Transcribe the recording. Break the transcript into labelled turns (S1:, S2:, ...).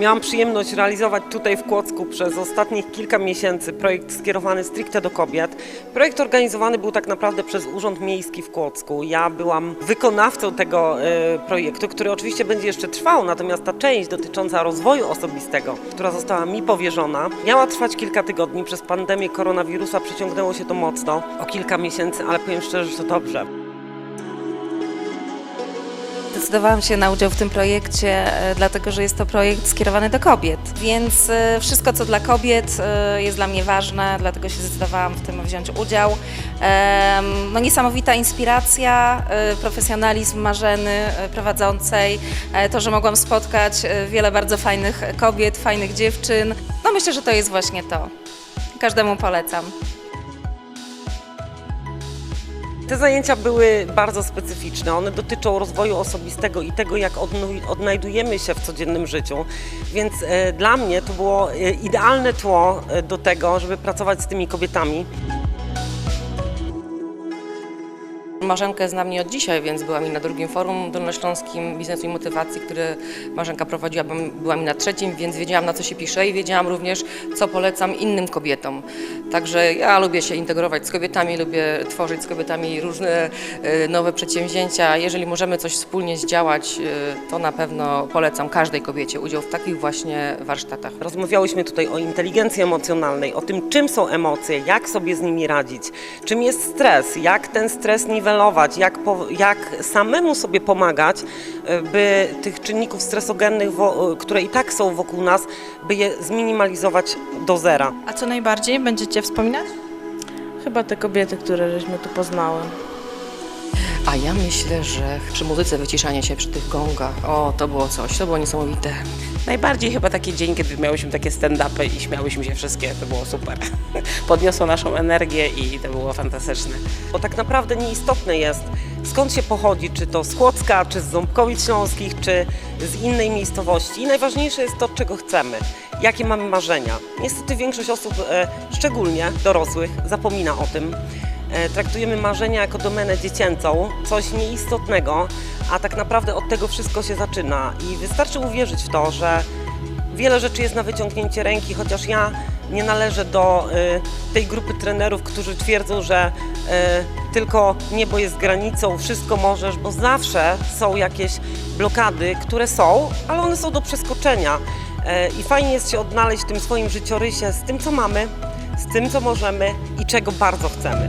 S1: Miałam przyjemność realizować tutaj w Kłodzku przez ostatnich kilka miesięcy projekt skierowany stricte do kobiet. Projekt organizowany był tak naprawdę przez Urząd Miejski w Kłodzku. Ja byłam wykonawcą tego e, projektu, który oczywiście będzie jeszcze trwał, natomiast ta część dotycząca rozwoju osobistego, która została mi powierzona, miała trwać kilka tygodni. Przez pandemię koronawirusa przeciągnęło się to mocno, o kilka miesięcy, ale powiem szczerze, że to dobrze.
S2: Zdecydowałam się na udział w tym projekcie, e, dlatego że jest to projekt skierowany do kobiet. Więc e, wszystko, co dla kobiet, e, jest dla mnie ważne, dlatego się zdecydowałam w tym wziąć udział. No, niesamowita inspiracja, profesjonalizm Marzeny prowadzącej, to, że mogłam spotkać wiele bardzo fajnych kobiet, fajnych dziewczyn. No myślę, że to jest właśnie to. Każdemu polecam.
S1: Te zajęcia były bardzo specyficzne. One dotyczą rozwoju osobistego i tego, jak odnajdujemy się w codziennym życiu. Więc e, dla mnie to było e, idealne tło e, do tego, żeby pracować z tymi kobietami.
S3: Marzenkę znam nie od dzisiaj, więc była mi na drugim forum dolnośląskim biznesu i motywacji, które Marzenka prowadziła, była mi na trzecim, więc wiedziałam na co się pisze i wiedziałam również, co polecam innym kobietom. Także ja lubię się integrować z kobietami, lubię tworzyć z kobietami różne e, nowe przedsięwzięcia. Jeżeli możemy coś wspólnie zdziałać, e, to na pewno polecam każdej kobiecie udział w takich właśnie warsztatach.
S1: Rozmawiałyśmy tutaj o inteligencji emocjonalnej, o tym, czym są emocje, jak sobie z nimi radzić, czym jest stres, jak ten stres niwelować, jak, po, jak samemu sobie pomagać, e, by tych czynników stresogennych, wo, e, które i tak są wokół nas, by je zminimalizować do zera.
S4: A co najbardziej będziecie wspominać?
S5: Chyba te kobiety, które żeśmy tu poznały.
S3: A ja myślę, że przy muzyce wyciszanie się przy tych gongach, o to było coś, to było niesamowite.
S6: Najbardziej chyba taki dzień, kiedy miałyśmy takie stand-upy i śmiałyśmy się wszystkie, to było super. Podniosło naszą energię i to było fantastyczne.
S1: Bo tak naprawdę nieistotne jest, skąd się pochodzi, czy to z Kłodzka, czy z Ząbkowic Śląskich, czy z innej miejscowości. Najważniejsze jest to, czego chcemy, jakie mamy marzenia. Niestety większość osób, e, szczególnie dorosłych, zapomina o tym. E, Traktujemy marzenia jako domenę dziecięcą, coś nieistotnego, a tak naprawdę od tego wszystko się zaczyna. I wystarczy uwierzyć w to, że Wiele rzeczy jest na wyciągnięcie ręki, chociaż ja nie należę do y, tej grupy trenerów, którzy twierdzą, że y, tylko niebo jest granicą, wszystko możesz, bo zawsze są jakieś blokady, które są, ale one są do przeskoczenia. I fajnie jest się odnaleźć w tym swoim życiorysie z tym, co mamy, z tym, co możemy i czego bardzo chcemy.